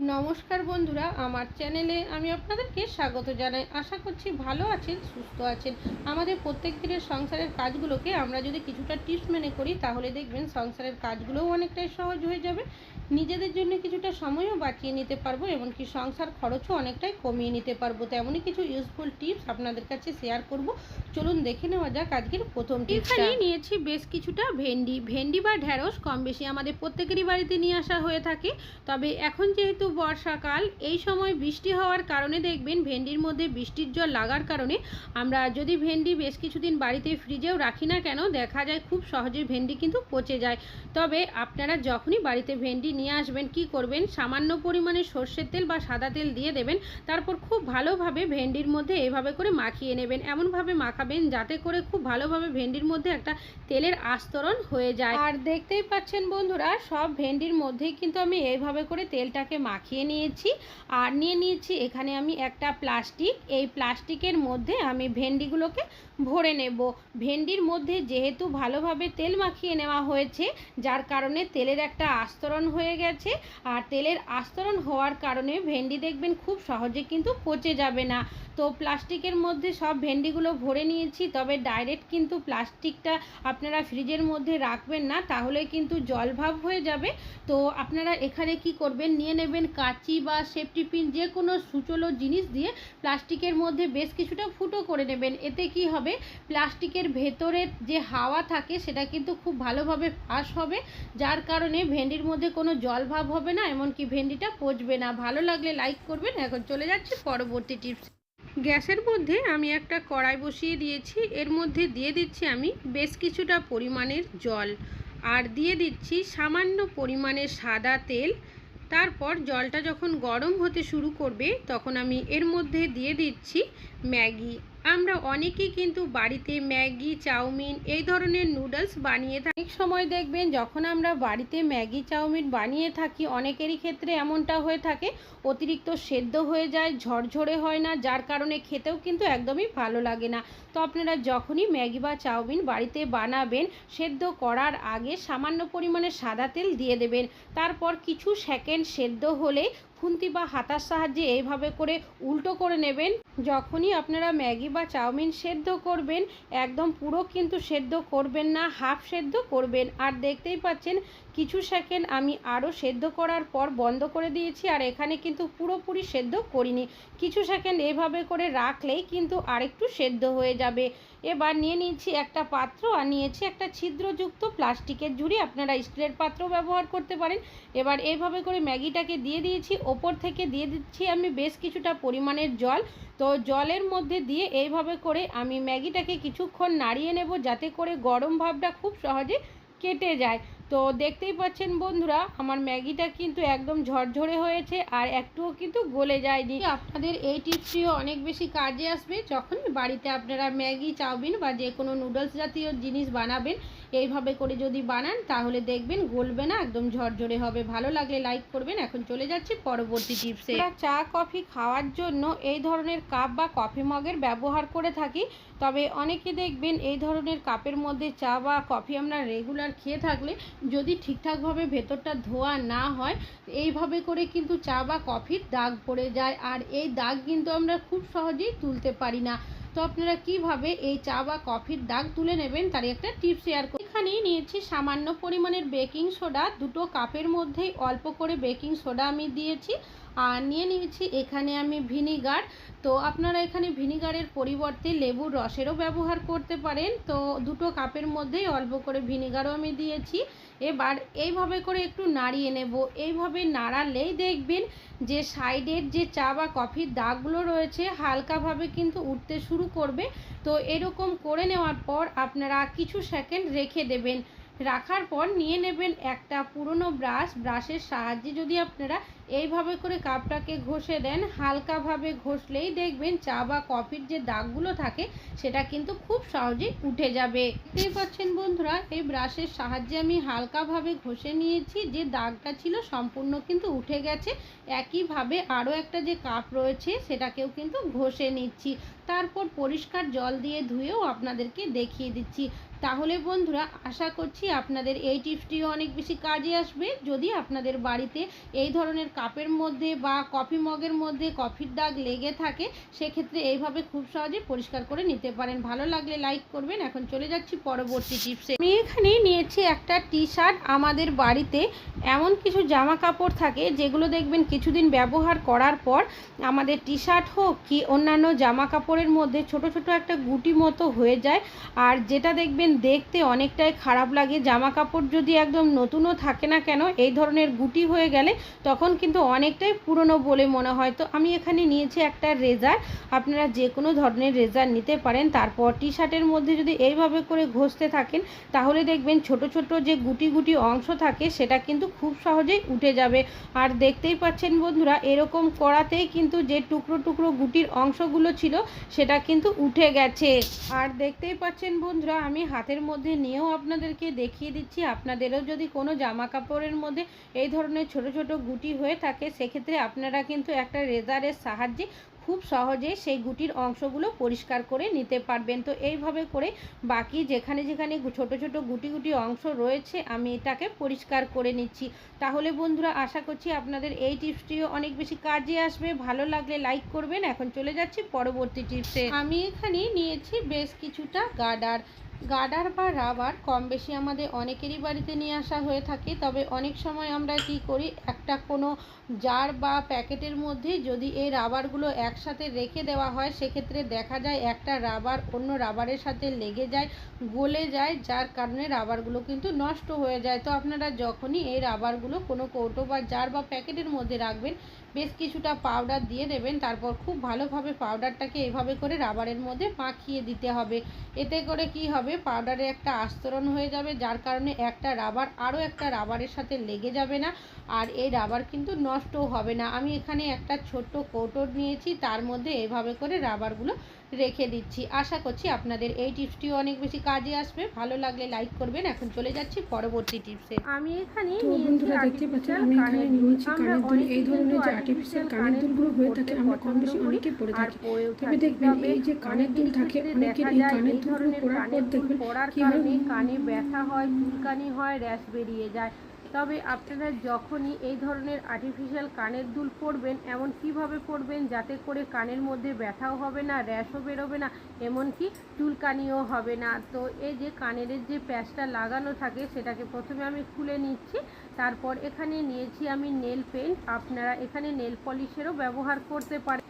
নমস্কার বন্ধুরা, আমার চ্যানেলে আমি আপনাদেরকে স্বাগত জানাই। আশা করছি ভালো আছেন, সুস্থ আছেন। আমাদের প্রত্যেক দিনের সংসারের কাজগুলোকে আমরা যদি কিছুটা টিপস মেনে করি, তাহলে দেখবেন সংসারের কাজগুলোও অনেকটাই সহজ হয়ে যাবে। নিজেদের জন্য কিছুটা সময়ও বাঁচিয়ে নিতে পারব এমনকি সংসার খরচও অনেকটাই কমিয়ে নিতে পারব। তেমনই কিছু ইউজফুল টিপস আপনাদের কাছে শেয়ার করব। চলুন দেখে নেওয়া যাক আজকের প্রথম টিপসটা নিয়েছি বেশ কিছুটা ভেন্ডি। ভেন্ডি বা ঢ্যাঁড়স কম বেশি আমাদের প্রত্যেকেরই বাড়িতে নিয়ে আসা হয়ে থাকে। তবে এখন যেহেতু বর্ষাকাল, এই সময় বৃষ্টি হওয়ার কারণে দেখবেন ভেন্ডির মধ্যে বৃষ্টির জল লাগার কারণে আমরা যদি ভেন্ডি বেশ কিছুদিন বাড়িতে ফ্রিজেও রাখি না কেন, দেখা যায় খুব সহজে ভেন্ডি কিন্তু পচে যায়। তবে আপনারা যখনই বাড়িতে ভেন্ডি নিয়ে আসবেন, কি করবেন? সামান্য পরিমাণে সর্ষের তেল বা সাদা তেল দিয়ে দেবেন, তারপর খুব ভালোভাবে ভেন্ডির মধ্যে এভাবে করে মাখিয়ে নেবেন। এমনভাবে মাখাবেন যাতে করে খুব ভালোভাবে ভেন্ডির মধ্যে একটা তেলের আস্তরণ হয়ে যায়। আর দেখতেই পাচ্ছেন বন্ধুরা, সব ভেন্ডির মধ্যেই কিন্তু আমি এইভাবে করে তেলটাকে মাখিয়ে নিয়েছি। আর নিয়ে নিয়েছি এখানে আমি একটা প্লাস্টিক। এই প্লাস্টিকের মধ্যে আমি ভেন্ডিগুলোকে ভরে নেব। ভেন্ডির মধ্যে যেহেতু ভালোভাবে তেল মাখিয়ে নেওয়া হয়েছে, যার কারণে তেলের একটা আস্তরণ হয়ে গেছে। আর তেলের আস্তরণ হওয়ার কারণে ভেন্ডি দেখবেন খুব সহজে কিন্তু পচে যাবে না। তো প্লাস্টিকের মধ্যে সব ভেন্ডিগুলো ভরে নিয়েছি। তবে ডাইরেক্ট কিন্তু প্লাস্টিকটা আপনারা ফ্রিজের মধ্যে রাখবেন না, তাহলে কিন্তু জলভাব হয়ে যাবে। তো আপনারা এখানে কি করবেন? নিয়ে নেবেন কাঁচি বা সেফটি পিন যে কোনো সুচলো জিনিস দিয়ে প্লাস্টিকের মধ্যে বেশ কিছুটা ফুটো করে নেবেন। এতে কি হবে? প্লাস্টিকের ভেতরের যে হাওয়া থাকে, সেটা কিন্তু খুব ভালোভাবে ফাঁস হবে, যার কারণে ভেন্ডির মধ্যে কোনো জলভাব হবে না, এমনকি ভেন্ডিটা পচবে না। ভালো লাগলে লাইক করবেন। এখন চলে যাচ্ছি পরবর্তী টিপস গ্যাসের মধ্যে আমি একটা কড়াই বসিয়ে দিয়েছি। এর মধ্যে দিয়ে দিচ্ছি আমি বেশ কিছুটা পরিমাণের জল। আর দিয়ে দিচ্ছি সামান্য পরিমাণের সাদা তেল। তারপর জলটা যখন গরম হতে শুরু করবে, তখন আমি এর মধ্যে দিয়ে দিচ্ছি ম্যাগি। আমরা অনেকেই কিন্তু বাড়িতে ম্যাগি, চাউমিন এই ধরনের নুডলস বানিয়ে থাকি। অনেক সময় দেখবেন যখন আমরা বাড়িতে ম্যাগি, চাউমিন বানিয়ে থাকি, অনেকেরই ক্ষেত্রে এমনটা হয়ে থাকে, অতিরিক্ত সেদ্ধ হয়ে যায়, ঝরঝরে হয় না, যার কারণে খেতেও কিন্তু একদমই ভালো লাগে না। তো আপনারা যখনই ম্যাগি বা চাউমিন বাড়িতে বানাবেন, সেদ্ধ করার আগে সামান্য পরিমাণে সাদা তেল দিয়ে দেবেন। তারপর কিছু সেকেন্ড সেদ্ধ হলে খুন্তি বা হাতার সাহায্যে এইভাবে করে উল্টো করে নেবেন। যখনই আপনারা ম্যাগি বা চাউমিন সেদ্ধ করবেন, একদম পুরো কিন্তু সেদ্ধ করবেন না, হাফ সেদ্ধ করবেন। আর দেখতেই পাচ্ছেন কিছু সেকেন্ড আমি আরও সেদ্ধ করার পর বন্ধ করে দিয়েছি, আর এখানে কিন্তু পুরোপুরি সেদ্ধ করিনি। কিছু সেকেন্ড এভাবে করে রাখলেই কিন্তু আরেকটু সেদ্ধ হয়ে যাবে। এবার নিয়ে নিয়েছি একটা পাত্র আর নিয়েছি একটা ছিদ্রযুক্ত প্লাস্টিকের ঝুড়ি। আপনারা স্টিলের পাত্র ব্যবহার করতে পারেন। এবার এইভাবে করে ম্যাগিটাকে দিয়ে দিয়েছি। ওপর থেকে দিয়ে দিচ্ছি আমি বেশ কিছুটা পরিমাণের জল। তো জলের মধ্যে দিয়ে এইভাবে করে আমি ম্যাগিটাকে কিছুক্ষণ নাড়িয়ে নেব যাতে করে গরম ভাবটা খুব সহজে কেটে যায়। তো দেখতেই পাচ্ছেন বন্ধুরা, আমার ম্যাগিটা কিন্তু একদম ঝরঝরে হয়েছে আর একটুও কিন্তু গলে যায়নি। আপনাদের এই টিপসটিও অনেক বেশি কাজে আসবে যখন বাড়িতে আপনারা ম্যাগি, চাউমিন বা যে কোনো নুডলস জাতীয় জিনিস বানাবেন, এইভাবে করে যদি বানান তাহলে দেখবেন গলবে না, একদম ঝরঝরে হবে। ভালো লাগলে লাইক করবেন। এখন চলে যাচ্ছি পরবর্তী টিপসে। চা, কফি খাওয়ার জন্য এই ধরনের কাপ বা কফি মগের ব্যবহার করে থাকি। তবে অনেকে দেখবেন এই ধরনের কাপের মধ্যে চা বা কফি আমরা রেগুলার খেয়ে থাকলে যদি ঠিকঠাকভাবে ভেতরটা ধোয়া না হয়, এইভাবে করে কিন্তু চা বা কফির দাগ পড়ে যায় আর এই দাগ কিন্তু আমরা খুব সহজেই তুলতে পারি না। তো আপনারা কীভাবে এই চা বা কফির দাগ তুলে নেবেন তার একটা টিপস শেয়ার করি এখানে নিয়েছি সামান্য পরিমাণের বেকিং সোডা। দুটো কাপের মধ্যেই অল্প করে বেকিং সোডা আমি দিয়েছি। আর নিয়ে নিয়েছি। এখানে আমি ভিনিগার। তো আপনারা এখানে ভিনিগারের পরিবর্তে লেবুর রসেরও ব্যবহার করতে পারেন। তো দুটো কাপের মধ্যেই অল্প করে ভিনিগারও আমি দিয়েছি। এবার এইভাবে করে একটু নাড়িয়ে নেব। এইভাবে নাড়ালেই দেখবেন যে সাইডের যে চা বা কফির দাগগুলো রয়েছে, হালকাভাবে কিন্তু উঠতে শুরু করবে। তো এরকম করে নেওয়ার পর আপনারা কিছু সেকেন্ড রেখে দেবেন। রাখার পর নিয়ে নেবেন একটা পুরনো ব্রাশ। ব্রাশের সাহায্যে যদি আপনারা এইভাবে করে কাপটাকে ঘষে দেন, হালকাভাবে ঘষলেই দেখবেন চা বা কফির যে দাগগুলো থাকে, সেটা কিন্তু খুব সহজেই উঠে যাবে। দেখতেই পাচ্ছেন বন্ধুরা, এই ব্রাশের সাহায্যে আমি হালকাভাবে ঘষে নিয়েছি। যে দাগটা ছিল সম্পূর্ণ কিন্তু উঠে গেছে। একইভাবে আরও একটা যে কাপ রয়েছে, সেটাকেও কিন্তু ঘষে নিচ্ছি। তারপর পরিষ্কার জল দিয়ে ধুয়েও আপনাদেরকে দেখিয়ে দিচ্ছি। তাহলে বন্ধুরা, আশা করছি আপনাদের এই টিপসটিও অনেক বেশি কাজে আসবে। যদি আপনাদের বাড়িতে এই ধরনের কাপের মধ্যে বা কফি মগের মধ্যে কফির দাগ লেগে থাকে, সেক্ষেত্রে এইভাবে খুব সহজে পরিষ্কার করে নিতে পারেন। ভালো লাগলে লাইক করবেন। এখন চলে যাচ্ছি পরবর্তী টিপসে। আমি এখানে নিয়েছি একটা টি শার্ট আমাদের বাড়িতে এমন কিছু জামা কাপড় থাকে, যেগুলো দেখবেন কিছুদিন ব্যবহার করার পর আমাদের টি শার্ট হোক কি অন্যান্য জামা কাপড়ের মধ্যে ছোট ছোট একটা গুটি মতো হয়ে যায়। আর যেটা দেখবেন দেখতে অনেকটাই খারাপ লাগে। জামা কাপড় যদি একদম নতুনও থাকে না কেন, এই ধরনের গুটি হয়ে গেলে তখন কিন্তু অনেকটাই পুরনো বলে মনে হয়। তো আমি এখানে নিয়েছি একটা রেজার। আপনারা যে কোনো ধরনের রেজার নিতে পারেন। তারপর টি শার্টের মধ্যে যদি এইভাবে করে ঘষতে থাকেন, তাহলে দেখবেন ছোট ছোট যে গুটি গুটি অংশ থাকে, সেটা কিন্তু খুব সহজেই উঠে যাবে। আর দেখতেই পাচ্ছেন বন্ধুরা, এরকম করাতেই কিন্তু যে টুকরো টুকরো গুটির অংশগুলো ছিল, সেটা কিন্তু উঠে গেছে। আর দেখতেই পাচ্ছেন বন্ধুরা, আমি হাতের মধ্যে নিয়েও আপনাদেরকে দেখিয়ে দিচ্ছি। আপনাদেরও যদি কোনো জামা কাপড়ের মধ্যে এই ধরনের ছোট ছোট গুটি হয়ে থাকে, সেক্ষেত্রে আপনারা কিন্তু একটা রেজারের সাহায্যে খুব সহজেই সেই গুটির অংশগুলো পরিষ্কার করে নিতে পারবেন। তো এইভাবে করে বাকি যেখানে যেখানে ছোট ছোট গুটি গুটি অংশ রয়েছে, আমি এটাকে পরিষ্কার করে নিচ্ছি। তাহলে বন্ধুরা, আশা করছি আপনাদের এই টিপসটিও অনেক বেশি কাজে আসবে। ভালো লাগলে লাইক করবেন। এখন চলে যাচ্ছি পরবর্তী টিপসে। আমি এখানে নিয়েছি বেশ কিছুটা গার্ডার গার্ডার বা রাবার কম বেশি আমাদের অনেকেরই বাড়িতে নিয়ে আসা হয়ে থাকে, তবে অনেক সময় আমরা কি করি, একটা কোনো জার বা প্যাকেটের মধ্যে যদি এই রাবারগুলো একসাথে রেখে দেওয়া হয়, সেক্ষেত্রে দেখা যায় একটা রাবার অন্য রাবারের সাথে লেগে যায়, গলে যায়, যার কারণে রাবারগুলো কিন্তু নষ্ট হয়ে যায়। তো আপনারা যখনই এই রাবারগুলো কোনো কৌটো বা জার বা প্যাকেটের মধ্যে রাখবেন বেশ কিছুটা পাউডার দিয়ে দেবেন, তারপর খুব ভালোভাবে পাউডারটাকে এভাবে করে রাবারের মধ্যে মাখিয়ে দিতে হবে। এতে করে কি হবে? পাউডারে একটা আস্তরণ হয়ে যাবে, যার কারণে একটা রাবার আরও একটা রাবারের সাথে লেগে যাবে না, আর এই রাবার কিন্তু নষ্টও হবে না। আমি এখানে একটা ছোট্ট কৌটোর নিয়েছি, তার মধ্যে এভাবে করে রাবারগুলো রেখে দিচ্ছি। আশা করছি আপনাদের এই টিপসটিও অনেক বেশি কাজে আসবে। ভালো লাগলে লাইক করবেন। এখন চলে যাচ্ছি পরবর্তী টিপসে। আমি এখানে বন্ধুরা দেখতে পাচ্ছেন আমি এখানে নিয়েছি কানের দুল এই ধরনের যে আর্টিফিশিয়াল কানের দুলগুলো হয়ে থাকে আমরা কম বেশি অনেকেই পরে থাকি। তবে দেখবেন এই যে কানের দুল থাকে অনেকের এই কানের দুলগুলো পরার পর দেখবেন কারণে কানে ব্যথা হয় চুলকানি হয় র্যাশ বেরিয়ে যায়। তবে আপনারা যখনই এই ধরনের আর্টিফিশিয়াল কানের দুল পরবেন, এমন কীভাবে পরবেন যাতে করে কানের মধ্যে ব্যথাও হবে না, র্যাশও বেরোবে না, এমনকি চুলকানিও হবে না? তো এই যে কানের যে প্যাচটা লাগানো থাকে, সেটাকে প্রথমে আমি খুলে নিচ্ছি। তারপর এখানে নিয়েছি আমি নেল পেন্ট আপনারা এখানে নেল পলিশেরও ব্যবহার করতে পারেন।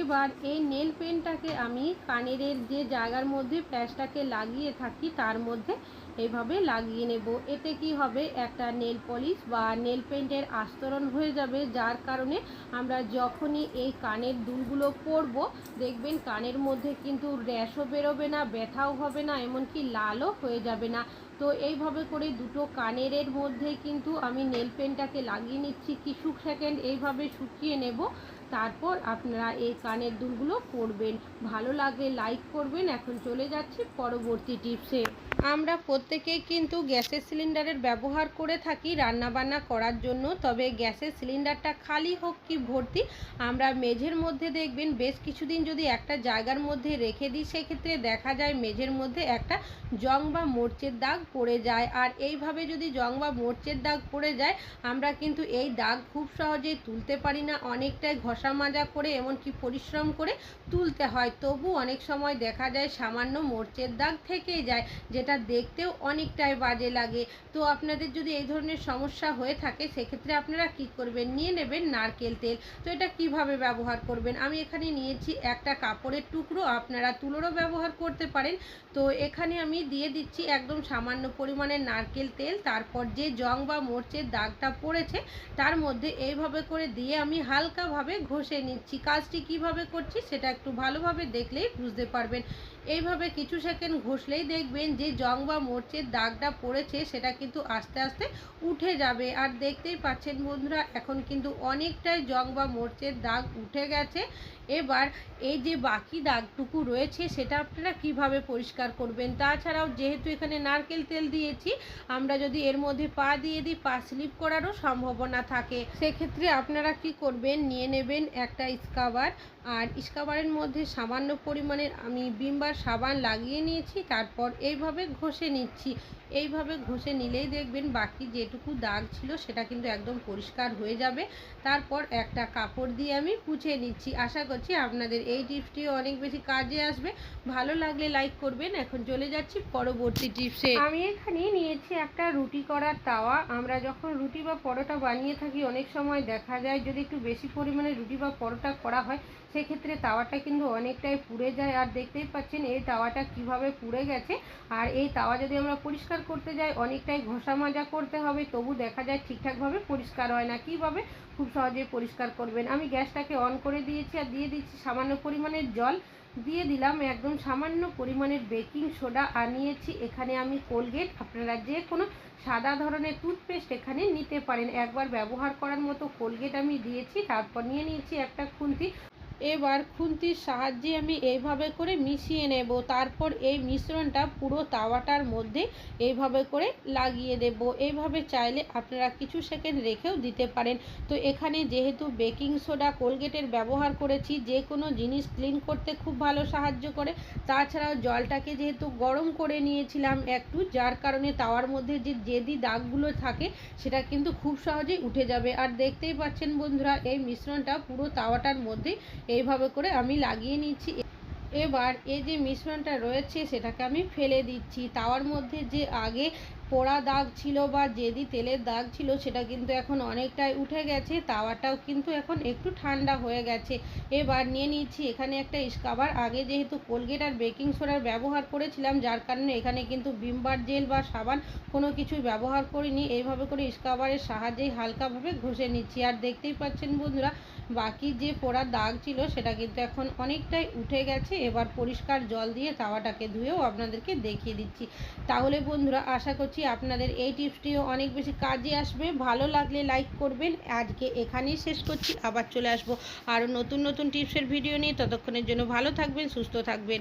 এবার এই নেল পেনটাকে আমি কানের যে জায়গার মধ্যে প্যাচটাকে লাগিয়ে থাকি, তার মধ্যে এইভাবে লাগিয়ে নেব। এতে কি হবে? একটা নেল পলিশ বা নেল পেন্টের আস্তরণ হয়ে যাবে, যার কারণে আমরা যখনই এই কানের দুলগুলো পরব, দেখবেন কানের মধ্যে কিন্তু র্যাশও বেরোবে না, ব্যথাও হবে না, এমনকি লালও হয়ে যাবে না। তো এইভাবে করে দুটো কানের মধ্যে কিন্তু আমি নেল পেনটাকে লাগিয়ে নিচ্ছি কিছু সেকেন্ড, এইভাবে শুকিয়ে নেব। তারপর আপনারা এই কানের দুলগুলো পরবেন। ভালো লাগলে লাইক করবেন। এখন চলে যাচ্ছি পরবর্তী টিপসে। আমরা প্রত্যেকেই কিন্তু গ্যাসের সিলিন্ডারের ব্যবহার করে থাকি, রান্নাবান্না করার জন্য। তবে গ্যাসের সিলিন্ডারটা খালি হোক কি ভর্তি, আমরা মেঝের মধ্যে দেখবেন বেশ কিছুদিন যদি একটা জায়গার মধ্যে রেখে দিই, সেক্ষেত্রে দেখা যায় মেঝের মধ্যে একটা জং বা মোর্চের দাগ পড়ে যায়। আর এইভাবে যদি জং বা মোর্চের দাগ পড়ে যায়, আমরা কিন্তু এই দাগ খুব সহজেই তুলতে পারি না। অনেকটাই ঘষা মাজা করে, এমনকি পরিশ্রম করে তুলতে হয়। তবু অনেক সময় দেখা যায় সামান্য মোর্চের দাগ থেকেই যায়, যেটা দেখতেও অনেকটাই বাজে লাগে। তো আপনাদের যদি এই ধরনের সমস্যা হয়ে থাকে, সেক্ষেত্রে আপনারা কি করবেন? নিয়ে নেবেন নারকেল তেল। তো এটা কীভাবে ব্যবহার করবেন? আমি এখানে নিয়েছি একটা কাপড়ের টুকরো, আপনারা তুলোরও ব্যবহার করতে পারেন। তো এখানে আমি দিয়ে দিচ্ছি একদম সামান্য পরিমাণের নারকেল তেল। তারপর যে জং বা মোর্চের দাগটা পড়েছে, তার মধ্যে এইভাবে করে দিয়ে আমি হালকাভাবে ঘষে নিচ্ছি। কাজটি কীভাবে করছি, সেটা একটু ভালোভাবে দেখলেই বুঝতে পারবেন। এইভাবে কিছু সেকেন্ড ঘষলেই দেখবেন যে জং বা মোর্চের দাগটা পড়েছে, সেটা কিন্তু আস্তে আস্তে উঠে যাবে। আর দেখতেই পাচ্ছেন বন্ধুরা, এখন কিন্তু অনেকটাই জং বা মোর্চের দাগ উঠে গেছে। এবার এই যে বাকি দাগটুকু রয়েছে, সেটা আপনারা কীভাবে পরিষ্কার করবেন? তাছাড়াও যেহেতু এখানে নারকেল তেল দিয়েছি, আমরা যদি এর মধ্যে পা দিয়ে দিই, পা স্লিপ করারও সম্ভাবনা থাকে। সেক্ষেত্রে আপনারা কি করবেন, নিয়ে নেবেন একটা স্কাবার আর স্কাবারের মধ্যে সামান্য পরিমাণের আমি বিমবার সাবান লাগিয়ে নিয়েছি, তারপর এইভাবে ঘষে নিচ্ছি। এইভাবে ঘষে নিলেই দেখবেন বাকি যেটুকু দাগ ছিল সেটা কিন্তু একদম পরিষ্কার হয়ে যাবে। তারপর একটা কাপড় দিয়ে আমি পুছে নিচ্ছি। আশা করছি আপনাদের এই টিপসটি অনেক বেশি কাজে আসবে। ভালো লাগলে লাইক করবেন। এখন চলে যাচ্ছি পরবর্তী টিপসে। আমি এখানে নিয়েছি একটা রুটি করার তাওয়া। আমরা যখন রুটি বা পরোটা বানিয়ে থাকি, অনেক সময় দেখা যায় যদি একটু বেশি পরিমাণে রুটি বা পরোটা করা হয় সেক্ষেত্রে তাওয়াটা কিন্তু অনেকটাই পুড়ে যায়। আর দেখতেই পাচ্ছেন, এই তাওয়াটা কীভাবে পুড়ে গেছে। আর এই তাওয়া যদি আমরা পরিষ্কার করতে যাই, অনেকটাই ঘষা মাজা করতে হবে। তবু দেখা যায় ঠিকঠাকভাবে পরিষ্কার হয় না। কীভাবে? খুব সহজেই পরিষ্কার করবেন। আমি গ্যাসটাকে অন করে দিয়েছি আর দিয়ে দিচ্ছি সামান্য পরিমাণের জল। দিয়ে দিলাম একদম সামান্য পরিমাণের বেকিং সোডা। আনিয়েছি এখানে আমি কোলগেট। আপনারা যে কোনো সাদা ধরনের টুথপেস্ট এখানে নিতে পারেন। একবার ব্যবহার করার মতো কোলগেট আমি দিয়েছি। তারপর নিয়ে নিয়েছি একটা খুন্তি। এবার খুন্তির সাহায্যে আমি এইভাবে করে মিশিয়ে নেব। তারপর এই মিশ্রণটা পুরো তাওয়াটার মধ্যে এইভাবে করে লাগিয়ে দেব। এইভাবে চাইলে আপনারা কিছু সেকেন্ড রেখেও দিতে পারেন। তো এখানে যেহেতু বেকিং সোডা কোলগেটের ব্যবহার করেছি, যে কোনো জিনিস ক্লিন করতে খুব ভালো সাহায্য করে। তাছাড়াও জলটাকে যেহেতু গরম করে নিয়েছিলাম একটু, যার কারণে তাওয়ার মধ্যে যে জেদি দাগগুলো থাকে, সেটা কিন্তু খুব সহজেই উঠে যাবে। আর দেখতেই পাচ্ছেন বন্ধুরা, এই মিশ্রণটা পুরো তাওয়াটার মধ্যে এইভাবে করে আমি লাগিয়ে নিচ্ছি। এবার এই যে মিশ্রণটা রয়েছে, সেটাকে আমি ফেলে দিচ্ছি। তাওয়ার মধ্যে যে আগে পোড়া দাগ ছিল বা যেদি তেলের দাগ ছিল, সেটা কিন্তু এখন অনেকটাই উঠে গেছে। তাওয়াটাও কিন্তু এখন একটু ঠান্ডা হয়ে গেছে। এবার নিয়ে নিচ্ছি এখানে একটা স্কাবার আগে যেহেতু কোলগেট আর বেকিং সোডার ব্যবহার করেছিলাম, যার কারণে এখানে কিন্তু ভিমবার জেল বা সাবান কোনো কিছু ব্যবহার করিনি। এইভাবে করে স্কাবারের সাহায্যেই হালকাভাবে ঘষে নিচ্ছি। আর দেখতেই পাচ্ছেন বন্ধুরা বাকি যে পোড়া দাগ ছিল সেটা কিন্তু এখন অনেকটাই উঠে গেছে। এবার পরিষ্কার জল দিয়ে তাওয়াটাকে ধুয়েও আপনাদেরকে দেখিয়ে দিচ্ছি। তাহলে বন্ধুরা, আশা করছি আপনাদের এই টিপসটিও অনেক বেশি কাজে আসবে। ভালো লাগলে লাইক করবেন। আজকে এখানেই শেষ করছি। আবার চলে আসব আরও নতুন নতুন টিপসের ভিডিও নিয়ে। ততক্ষণের জন্য ভালো থাকবেন, সুস্থ থাকবেন।